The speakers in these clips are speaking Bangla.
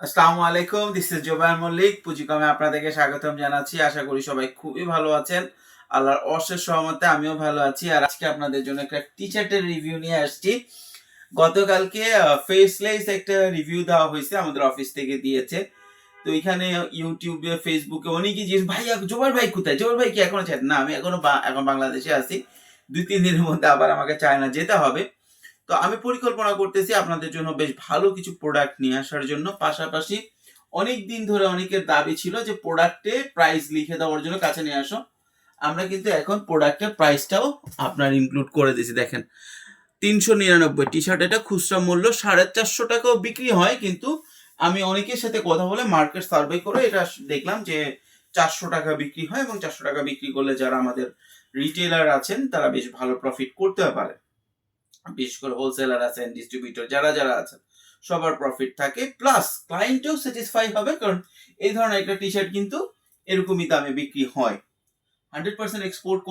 আসসালামু আলাইকুম দিস ইজ জোবান মল্লিক পুঁজিকমে আপনাদেরকে স্বাগতম জানাচ্ছি। আশা করি সবাই খুবই ভালো আছেন। আল্লাহর অশেষ সহমতে আমিও ভালো আছি। আর আজকে আপনাদের জন্য একটা টি শার্টের রিভিউ নিয়ে আসছি। গতকালকে ফেসলেস একটা রিভিউ দেওয়া হয়েছে আমাদের অফিস থেকে দিয়েছে। তো এখানে ইউটিউবে ফেসবুকে অনেকেই জিজ্ঞেস ভাই জোবার ভাই কোথায়? জোবার ভাই কি এখনও চায় না, আমি এখনও এখন বাংলাদেশে আছি। দুই, তিন দিনের মধ্যে আবার আমাকে চায়না যেতে হবে। তো আমি পরিকল্পনা করতেছি আপনাদের জন্য বেশ ভালো কিছু প্রোডাক্ট নিয়ে আসার জন্য। পাশাপাশি অনেক দিন ধরে অনেকের দাবি ছিল যে প্রোডাক্টে প্রাইস লিখে দেওয়ার জন্য কাছে নিয়ে আসো। আমরা কিন্তু এখন প্রোডাক্টের প্রাইসটাও আপনার ইনক্লুড করে দিয়েছি, দেখেন। তিনশো নিরানব্বই টি শার্ট এটা খুচরা মূল্য সাড়ে চারশো টাকাও বিক্রি হয়, কিন্তু আমি অনেকের সাথে কথা বলে মার্কেট সার্ভে করে এটা দেখলাম যে চারশো টাকা বিক্রি হয় এবং চারশো টাকা বিক্রি করলে যারা আমাদের রিটেলার আছেন, তারা বেশ ভালো প্রফিট করতে পারে। বিশেষ করে হোলসেলার আছেন ডিস্ট্রিবিউটর যারা যারা আছেন, সবার প্রফিট থাকে প্লাস ক্লায়েন্টও স্যাটিসফাই হবে, কারণ এই ধরনের একটা টি শার্ট কিন্তু এরকমই দামে বিক্রি হয়। হান্ড্রেড পার্সেন্ট এক্সপোর্ট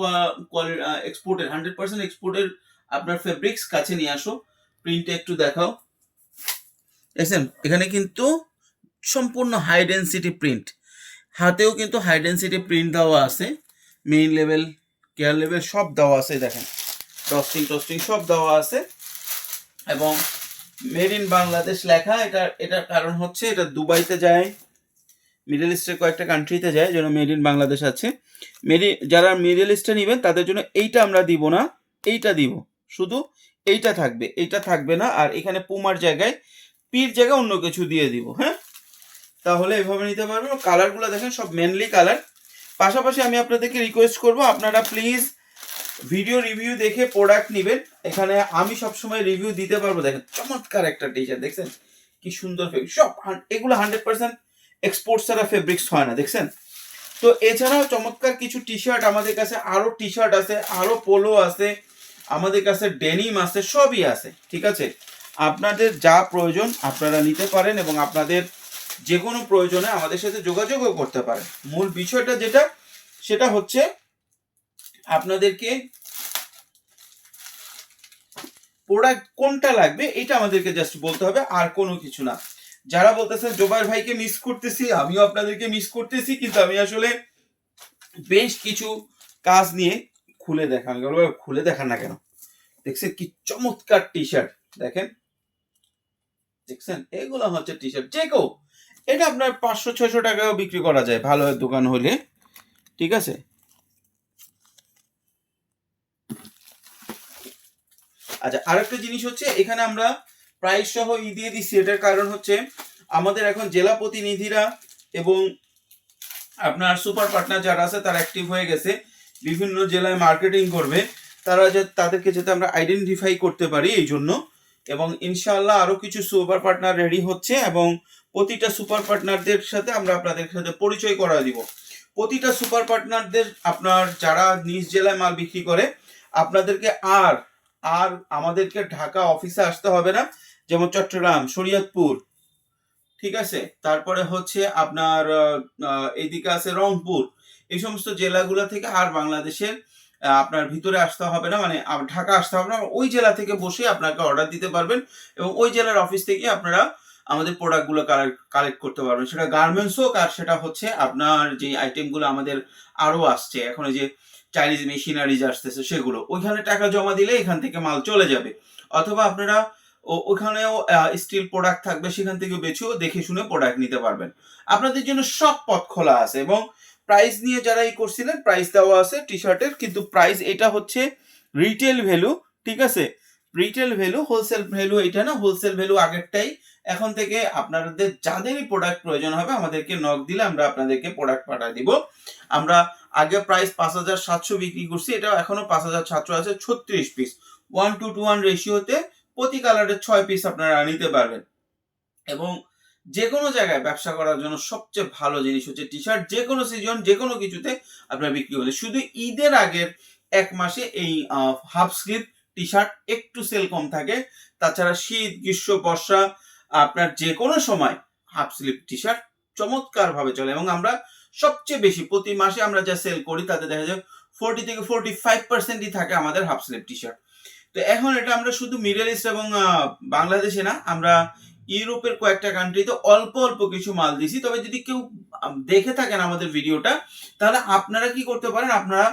এক্সপোর্টের হান্ড্রেড পার্সেন্ট এক্সপোর্টের আপনার ফেব্রিক্স কাছে নিয়ে আসো প্রিন্টে একটু দেখাও। দেখছেন, এখানে কিন্তু সম্পূর্ণ হাই ডেন্সিটি প্রিন্ট হাতেও কিন্তু হাই ডেন্সিটি প্রিন্ট দেওয়া আছে মেইন লেভেল কেয়ার লেভেল সব দেওয়া আছে, দেখেন। টস্টিং টস্টিং সব দেওয়া আছে। এবং মেড ইন বাংলাদেশ লেখা, এটা, এটার কারণ হচ্ছে এটা দুবাইতে যায় মিডল ইস্টের কয়েকটা কান্ট্রিতে যায়, যেন মেড ইন বাংলাদেশ আছে। মেড যারা মিডল ইস্টে নেবেন, তাদের জন্য এইটা আমরা দিব না, এইটা দিব। শুধু এইটা থাকবে এইটা থাকবে না, আর এখানে পুমার জায়গায়, পির জায়গায় অন্য কিছু দিয়ে দিব হ্যাঁ? তাহলে এভাবে নিতে পারবেন। কালারগুলো দেখেন, সব মেনলি কালার পাশাপাশি আমি আপনাদেরকে রিকোয়েস্ট করব, আপনারা প্লিজ ভিডিও রিভিউ দেখে প্রোডাক্ট নেবেন, এখানে আমি সবসময় রিভিউ দিতে পারব। দেখেন, চমৎকার একটা টি শার্ট দেখছেন? কি সুন্দর ফেব্রিক সব এগুলো হান্ড্রেড পার্সেন্ট এক্সপোর্ট ছাড়া ফেব্রিক্স হয় না, দেখছেন? তো এছাড়াও চমৎকার কিছু টি শার্ট আমাদের কাছে, আরও টি শার্ট আছে, আরও পোলো আছে, আমাদের কাছে ডেনিম আছে, সবই আছে, ঠিক আছে? আপনাদের যা প্রয়োজন আপনারা নিতে পারেন এবং আপনাদের যে কোনো প্রয়োজনে আমাদের সাথে যোগাযোগও করতে পারেন। মূল বিষয়টা যেটা, সেটা হচ্ছে আপনাদেরকে প্রোডাক্ট কোনটা লাগবে এটা আমাদেরকে জাস্ট বলতে হবে, আর কোনো কিছু না। যারা বলতেছেন জোবাইর ভাইকে মিস করতেছি, আমিও আপনাদেরকে মিস করতেছি, কিন্তু আমি আসলে বেশ কিছু কাজ নিয়ে খুলে দেখান। গেল খুলে দেখান না কেন? দেখছেন কি চমৎকার টি শার্ট দেখেন? দেখছেন? এগুলো হচ্ছে টি শার্ট যে এটা আপনার পাঁচশো, ছয়শো টাকাও বিক্রি করা যায়, ভালো দোকান হলে। ঠিক আছে? আচ্ছা আরেকটা জিনিস হচ্ছে, এখানে আমরা প্রাইস সহ ই দিয়ে দিচ্ছি, এটার কারণ হচ্ছে আমাদের এখন জেলা প্রতিনিধিরা এবং আপনার সুপার পার্টনার যারা আছে, তারা অ্যাক্টিভ হয়ে গেছে, বিভিন্ন জেলায় মার্কেটিং করবে, তারা যে, তাদেরকে যাতে আমরা আইডেন্টিফাই করতে পারি এই জন্য। এবং ইনশাআল্লাহ আরও কিছু সুপার পার্টনার রেডি হচ্ছে এবং প্রতিটা সুপার পার্টনারদের সাথে আমরা আপনাদের সাথে পরিচয় করা দিব। প্রতিটা সুপার পার্টনারদের আপনার যারা নিজ জেলায় মাল বিক্রি করে, আপনাদেরকে আর আর আমাদেরকে ঢাকা অফিসে আসতে হবে না। যেমন চট্টগ্রাম, শরীয়তপুর, ঠিক আছে? তারপরে হচ্ছে আপনার এইদিকে আছে রংপুর। এই সমস্ত জেলাগুলো থেকে আর বাংলাদেশের আপনার ভিতরে আসতে হবে না। মানে ঢাকা আসতে হবে না ওই জেলা থেকে বসে আপনাকে অর্ডার দিতে পারবেন এবং ওই জেলার অফিস থেকে আপনারা আমাদের প্রোডাক্টগুলো কালেক্ট করতে পারবেন। সেটা গার্মেন্টস হোক আর সেটা হচ্ছে আপনার যে আইটেমগুলো আমাদের আরও আসছে। এখন এই যে চাইনিজ মেশিনারিজ আসতেছে, সেগুলো। ওইখানে টাকা জমা দিলে এখান থেকে মাল চলে যাবে। অথবা আপনারা ওখানেও স্টিল প্রোডাক্ট থাকবে, সেখান থেকে বেছেও দেখে শুনে প্রোডাক্ট নিতে পারবেন। আপনাদের জন্য সব পথ খোলা আছে এবং প্রাইস নিয়ে যারা এই করছিলেন প্রাইস দেওয়া আছে টি শার্টের কিন্তু প্রাইস এটা হচ্ছে রিটেল ভ্যালু ঠিক আছে? রিটেল ভ্যালু হোলসেল ভ্যালু এটা না হোলসেল ভ্যালু আগেরটাই এখন থেকে আপনাদের যাদেরই প্রোডাক্ট প্রয়োজন হবে, আমাদেরকে নক দিলে আমরা আপনাদেরকে প্রোডাক্ট পাঠিয়ে দিব। আমরা আগে প্রাইস পাঁচ হাজার সাতশো বিক্রি করছি এটা এখনও পাঁচ হাজার সাতশো আছে, ছত্রিশ piece one two two one রেশিওতে প্রতি কালারের ছয় পিস আপনারা নিতে পারবেন। এবং যে কোনো জায়গায় ব্যবসা করার জন্য সবচেয়ে ভালো জিনিস হচ্ছে টি শার্ট যে কোনো সিজন যে কোনো কিছুতে আপনারা বিক্রি হলে শুধু ঈদের আগের এক মাসে এই হাফ স্লিভ টি শার্ট একটু সেল কম থাকে। তাছাড়া শীত, গ্রীষ্ম, বর্ষা আপনার যে কোনো সময় হাফ স্লিভ টি শার্ট চমৎকার ভাবে চলে এবং আমরা সবচেয়ে বেশি প্রতি মাসে আমরা যা সেল করি তাতে দেখা যায় ফোরটি থেকে ফোরটি ফাইভ পার্সেন্টই থাকে আমাদের হাফ স্লিভ টি শার্ট তো এখন এটা আমরা শুধু মিডল ইস্ট এবং বাংলাদেশে না, আমরা ইউরোপের কয়েকটা কান্ট্রিতে অল্প অল্প কিছু মাল দিছি তবে যদি কেউ দেখে থাকেন আমাদের ভিডিওটা তাহলে আপনারা কি করতে পারেন? আপনারা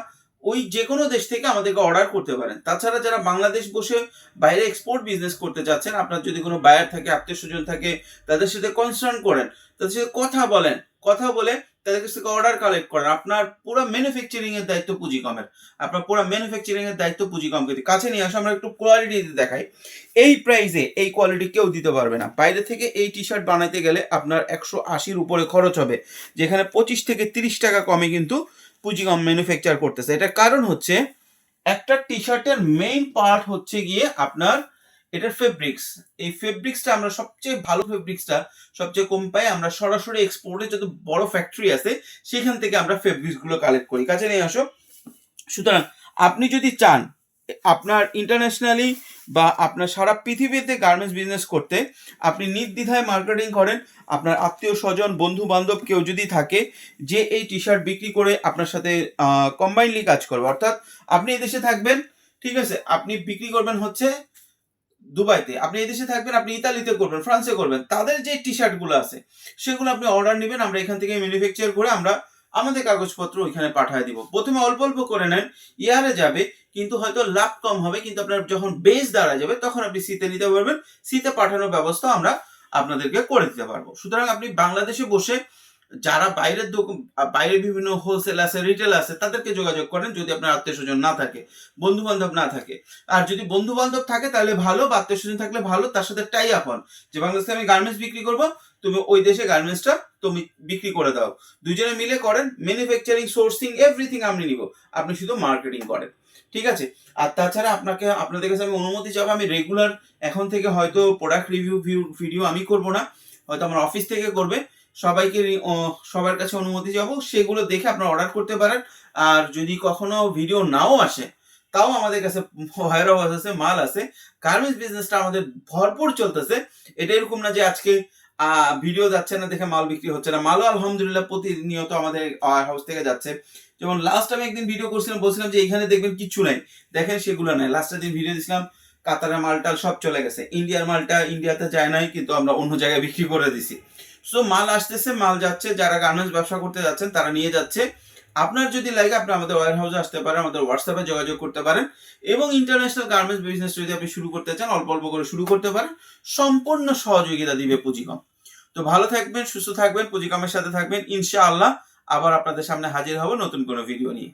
ওই যে কোনো দেশ থেকে আমাদেরকে অর্ডার করতে পারেন। তাছাড়া যারা বাংলাদেশ বসে বাইরে এক্সপোর্ট বিজনেস করতে চাচ্ছেন, আপনার যদি কোনো বায়ার থাকে আত্মীয় স্বজন থাকে, তাদের সাথে কনসার্ন করেন, তাদের সাথে কথা বলেন, কথা বলে তাদের কাছ থেকে অর্ডার কালেক্ট করেন। আপনার পুরো ম্যানুফ্যাকচারিং এর দায়িত্ব পুঁজি কমের আপনার পুরো ম্যানুফ্যাকচারিং এর দায়িত্ব পুঁজি কমকে কাছে নিয়ে আসে, আমরা একটু কোয়ালিটি দেখাই। এই প্রাইসে এই কোয়ালিটি কেউ দিতে পারবে না। বাইরে থেকে এই টি শার্ট বানাইতে গেলে আপনার একশো আশির উপরে খরচ হবে। যেখানে পঁচিশ থেকে তিরিশ টাকা কমে কিন্তু পুঁজি কম ম্যানুফ্যাকচার করতেছে। এটার কারণ হচ্ছে, একটা টি শার্টের মেইন পার্ট হচ্ছে গিয়ে আপনার এটার ফেব্রিক্স এই ফেব্রিক্সটা আমরা সবচেয়ে ভালো ফেব্রিক্সটা সবচেয়ে কম পাই। আমরা সরাসরি এক্সপোর্টে যত বড় ফ্যাক্টরি আছে, সেখান থেকে আমরা ফেব্রিক্সগুলো কালেক্ট করি। কাছে নিয়ে আসো। সুতরাং আপনি যদি চান আপনার ইন্টারন্যাশনালি বা আপনার সারা পৃথিবীতে গার্মেন্টস বিজনেস করতে আপনি নির্দ্বিধায় মার্কেটিং করেন, আপনার আত্মীয় স্বজন বন্ধু বান্ধব কেউ যদি থাকে, যে এই টি শার্ট বিক্রি করে আপনার সাথে কম্বাইনলি কাজ করবে। অর্থাৎ আপনি এই দেশে থাকবেন, ঠিক আছে, আপনি বিক্রি করবেন হচ্ছে দুবাইতে, আপনি এই দেশে থাকবেন, আপনি ইতালিতে করবেন, ফ্রান্সে করবেন, তাদের যে টি শার্টগুলো আছে, সেগুলো আপনি অর্ডার নেবেন, আমরা এখান থেকে ম্যানুফ্যাকচার করে আমরা আমাদের কাগজপত্র ওইখানে পাঠিয়ে দিব। প্রথমে অল্প অল্প করে নেন, ইয়ারে যাবে কিন্তু হয়তো লাভ কম হবে, কিন্তু আপনার যখন বেস দাঁড়া যাবে, তখন আপনি শীতে নিতে পারবেন। শীতে পাঠানোর ব্যবস্থা আমরা আপনাদেরকে করে দিতে পারব। সুতরাং আপনি বাংলাদেশে বসে যারা বাইরের দোকান বাইরের বিভিন্ন হোলসেল আছে রিটেল আছে, তাদেরকে যোগাযোগ করেন যদি আপনার আত্মীয় স্বজন না থাকে বন্ধু বান্ধব না থাকে। আর যদি বন্ধু বান্ধব থাকে, তাহলে ভালো, বা আত্মীয় স্বজন থাকলে ভালো, তার সাথে টাই আপ হন যে বাংলাদেশে আমি গার্মেন্টস বিক্রি করব, তুমি ওই দেশে গার্মেন্টসটা তুমি বিক্রি করে দাও। দুজনে মিলে করেন ম্যানুফ্যাকচারিং সোর্সিং এভরিথিং আমি নিব। আপনি শুধু মার্কেটিং করেন। ঠিক আছে? আর তাছাড়া আপনাকে, আপনাদের কাছে আমি অনুমতি চাবো, আমি রেগুলার এখন থেকে হয়তো প্রোডাক্ট রিভিউ ভিডিও আমি করব না। হয়তো আমার অফিস থেকে করবে। সবাইকে সবার কাছে অনুমতি যাব সেগুলো দেখে আপনারা অর্ডার করতে পারেন। আর যদি কখনো ভিডিও নাও আসে, তাও আমাদের কাছে অবস্থা আছে, মাল আছে। গার্মেন্টস বিজনেসটা আমাদের ভরপুর চলতেছে। এটা এরকম না যে আজকে ভিডিও যাচ্ছে না দেখে মাল বিক্রি হচ্ছে না। মালও আলহামদুলিল্লাহ প্রতিনিয়ত আমাদের হাউস থেকে যাচ্ছে। যেমন লাস্ট আমি একদিন ভিডিও করছিলাম, বলছিলাম যে এখানে দেখবেন কিচ্ছু নাই। দেখেন সেগুলো নাই। লাস্টের দিন ভিডিও দিছিলাম, কাতারের মালটাল সব চলে গেছে। ইন্ডিয়ার মালটা ইন্ডিয়াতে যায় নাই, কিন্তু আমরা অন্য জায়গায় বিক্রি করে দিছি। সো মাল আসতেছে, মাল যাচ্ছে, যারা গার্মেন্টস ব্যবসা করতে যাচ্ছেন, তারা নিয়ে যাচ্ছে। আপনার যদি লাগে, আপনি আমাদের ওয়ার হাউসে আসতে পারেন, আমাদের হোয়াটসঅ্যাপে যোগাযোগ করতে পারেন। এবং ইন্টারন্যাশনাল গার্মেন্টস বিজনেস যদি আপনি শুরু করতে চান, অল্প অল্প করে শুরু করতে পারেন। সম্পূর্ণ সহযোগিতা দিবে পুঁজিকম তো ভালো থাকবেন, সুস্থ থাকবেন পুঁজিকমের সাথে থাকবেন। ইনশাআল্লাহ আবার আপনাদের সামনে হাজির হব নতুন কোনো ভিডিও নিয়ে।